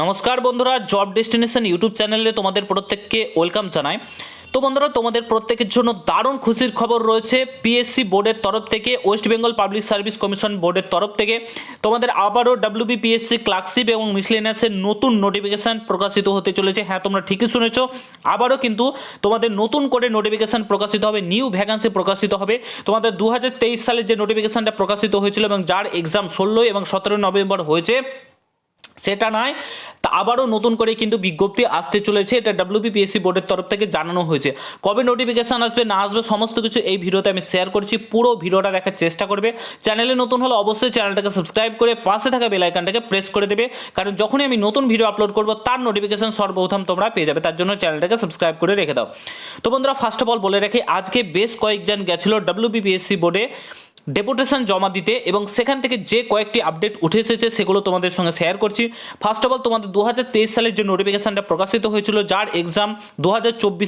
নমস্কার বন্ধুরা job destination YouTube চ্যানেলে তোমাদের প্রত্যেককে ওয়েলকাম জানাই। তো বন্ধুরা, তোমাদের প্রত্যেকের জন্য দারুণ খুশির খবর রয়েছে পিএসসি বোর্ডের তরফ থেকে West Bengal Public Service Commission বোর্ডের তরফ থেকে। তোমাদের আবারও ডাব্লিউবি পিএসসি ক্লার্কশিপ এবং মিসলেনিয়াসের নতুন নোটিফিকেশান প্রকাশিত হতে চলেছে। হ্যাঁ তোমরা ঠিকই শুনেছ। আবারও কিন্তু তোমাদের নতুন করে নোটিফিকেশান প্রকাশিত হবে নিউ ভ্যাকান্সি প্রকাশিত হবে। তোমাদের দু হাজার তেইশ সালে যে নোটিফিকেশানটা প্রকাশিত হয়েছিল এবং যার এক্সাম ষোলোই এবং সতেরোই নভেম্বর হয়েছে সেটা নয়, তা আবারও নতুন করে কিন্তু বিজ্ঞপ্তি আসতে চলেছে। এটা ডাব্লিউবিপিএসসি বোর্ডের তরফ থেকে জানানো হয়েছে। কবে নোটিফিকেশান আসবে না আসবে সমস্ত কিছু এই ভিডিওতে আমি শেয়ার করছি। পুরো ভিডিওটা দেখার চেষ্টা করবে। চ্যানেলে নতুন হলে অবশ্যই চ্যানেলটাকে সাবস্ক্রাইব করে পাশে থাকা বেল আইকনটাকে প্রেস করে দেবে। কারণ যখনই আমি নতুন ভিডিও আপলোড করব, তার নোটিফিকেশান সর্বপ্রথম তোমরা পেয়ে যাবে। তার জন্য চ্যানেলটাকে সাবস্ক্রাইব করে রেখে দাও। তো বন্ধুরা ফার্স্ট অফ অল বলে রাখি, আজকে বেশ কয়েকজন গেছিল ডাব্লিউবিপিএসসি বোর্ডে। ডেপুটেশন জমা দিতে এবং সেখান থেকে যে কয়েকটি আপডেট উঠে এসেছে সেগুলো তোমাদের সঙ্গে শেয়ার করছি। ফার্স্ট অফ অল তোমাদের দু হাজার তেইশ সালের যে নোটিফিকেশানটা প্রকাশিত হয়েছিল, যার এক্সাম দু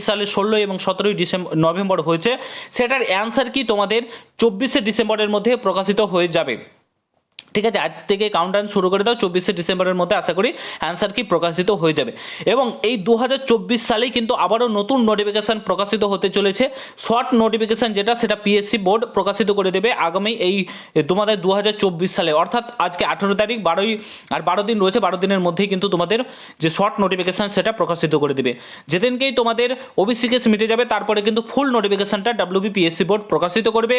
সালের ষোলোই এবং সতেরোই ডিসেম্বর নভেম্বর হয়েছে, সেটার অ্যান্সার কি তোমাদের চব্বিশে ডিসেম্বরের মধ্যে প্রকাশিত হয়ে যাবে। ঠিক আছে, আজ থেকে কাউন্টডাউন শুরু করে দাও, চব্বিশে ডিসেম্বরের মধ্যে আশা করি অ্যান্সার কি প্রকাশিত হয়ে যাবে। এবং এই দু হাজার চব্বিশ সালেই কিন্তু আবারও নতুন নোটিফিকেশান প্রকাশিত হতে চলেছে। শর্ট নোটিফিকেশান যেটা, সেটা পিএসসি বোর্ড প্রকাশিত করে দেবে আগামী এই, তোমাদের দু হাজার চব্বিশ সালে। অর্থাৎ আজকে আঠেরো তারিখ, বারোই, আর বারো দিন রয়েছে, বারো দিনের মধ্যেই কিন্তু তোমাদের যে শর্ট নোটিফিকেশান সেটা প্রকাশিত করে দেবে। যেদিনকেই তোমাদের ওবিসি কেস মিটে যাবে, তারপরে কিন্তু ফুল নোটিফিকেশানটা ডাব্লিউবিপিএসসি বোর্ড প্রকাশিত করবে।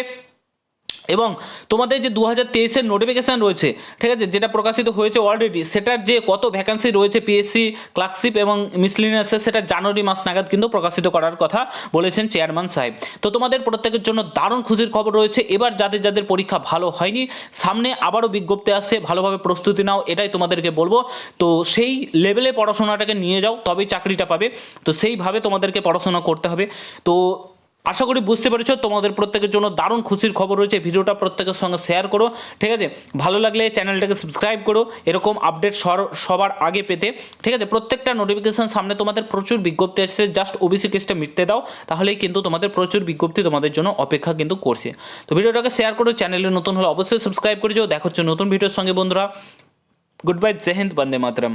এবং তোমাদের যে দু হাজার তেইশের নোটিফিকেশান রয়েছে, ঠিক আছে, যেটা প্রকাশিত হয়েছে অলরেডি সেটার যে কত ভ্যাকান্সি রয়েছে পিএসসি ক্লার্কশিপ এবং মিসলিনিয়াসে সেটা জানুয়ারি মাস নাগাদ কিন্তু প্রকাশিত করার কথা বলেছেন চেয়ারম্যান সাহেব। তো তোমাদের প্রত্যেকের জন্য দারুণ খুশির খবর রয়েছে, এবার যাদের যাদের পরীক্ষা ভালো হয়নি, সামনে আবারও বিজ্ঞপ্তি আসছে, ভালোভাবে প্রস্তুতি নাও, এটাই তোমাদেরকে বলব। তো সেই লেভেলে পড়াশোনাটাকে নিয়ে যাও, তবেই চাকরিটা পাবে। তো সেইভাবে তোমাদেরকে পড়াশোনা করতে হবে। তো আশা করি বুঝতে পেরেছ, তোমাদের প্রত্যেকের জন্য দারুণ খুশির খবর রয়েছে, ভিডিওটা প্রত্যেকের সঙ্গে শেয়ার করো, ঠিক আছে? ভালো লাগলে চ্যানেলটাকে সাবস্ক্রাইব করো, এরকম আপডেট সবার আগে পেতে, ঠিক আছে? প্রত্যেকটা নোটিফিকেশান সামনে তোমাদের প্রচুর বিজ্ঞপ্তি আসছে জাস্ট ওবিসি কেসটা মিটতে দাও, তাহলেই কিন্তু তোমাদের প্রচুর বিজ্ঞপ্তি তোমাদের জন্য অপেক্ষা কিন্তু করছে। তো ভিডিওটাকে শেয়ার করো চ্যানেলে নতুন হলে অবশ্যই সাবস্ক্রাইব করে যাও, দেখা হচ্ছে নতুন ভিডিওর সঙ্গে বন্ধুরা। গুড বাই জয় হিন্দ বন্দে মাতরম